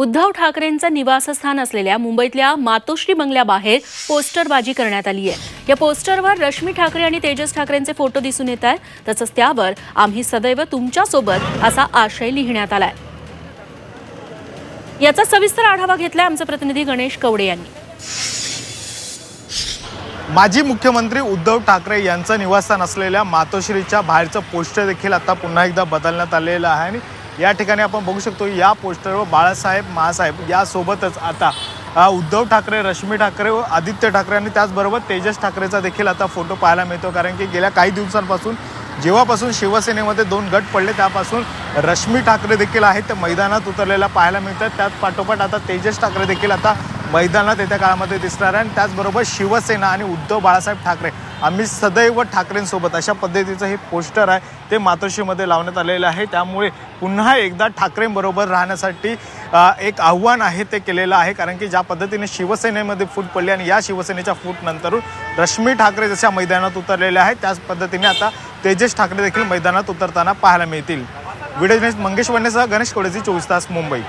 उद्धव ठाकरेंचं निवासस्थान असलेल्या मुंबईतल्या मातोश्री बंगल्याबाहेर पोस्टरबाजी करण्यात आली आहे. या पोस्टरवर रश्मी ठाकरे आणि तेजस ठाकरेंचे फोटो दिसून येत आहेत. तसंच त्यावर आम्ही सदैव तुमच्यासोबत असा आशय लिहिण्यात आलाय. याचा सविस्तर आढावा घेतलाय आमचे प्रतिनिधी गणेश कवडे यांनी. माजी मुख्यमंत्री उद्धव ठाकरे यांचं निवासस्थान असलेल्या मातोश्रीच्या बाहेरचं पोस्टर देखील आता पुन्हा एकदा बदलण्यात आलेलं आहे. आणि या ठिकाणी आपण बघू शकतो या पोस्टरवर बाळासाहेब महासाहेब यासोबतच आता उद्धव ठाकरे रश्मी ठाकरे व आदित्य ठाकरे आणि त्याचबरोबर तेजस ठाकरेचा देखील आता फोटो पाहायला मिळतो. कारण की गेल्या काही दिवसांपासून जेव्हापासून शिवसेनेमध्ये दोन गट पडले त्यापासून रश्मी ठाकरे देखील आहेत ते मैदानात उतरलेला पाहायला मिळतात. त्याच पाठोपाठ आता तेजस ठाकरे देखील आता मैदानात येत्या काळामध्ये दिसणार आहे. आणि त्याचबरोबर शिवसेना आणि उद्धव बाळासाहेब ठाकरे आम्ही सदैव ठाकरेंसोबत अशा पद्धतीचं हे पोस्टर आहे ते मातोश्रीमध्ये लावण्यात आलेलं आहे. त्यामुळे पुन्हा एकदा ठाकरेंबरोबर राहण्यासाठी एक आव्हान आहे ते केलेलं आहे. कारण की ज्या पद्धतीने शिवसेनेमध्ये फूट पडली आणि या शिवसेनेच्या फूटनंतरून रश्मी ठाकरे जशा मैदानात उतरलेल्या आहेत त्याच पद्धतीने आता तेजस ठाकरे देखील मैदानात उतरताना पाहायला मिळतील. विडेज मंगेश वन्नेसह गणेश कोडेजी चोवीस तास मुंबई.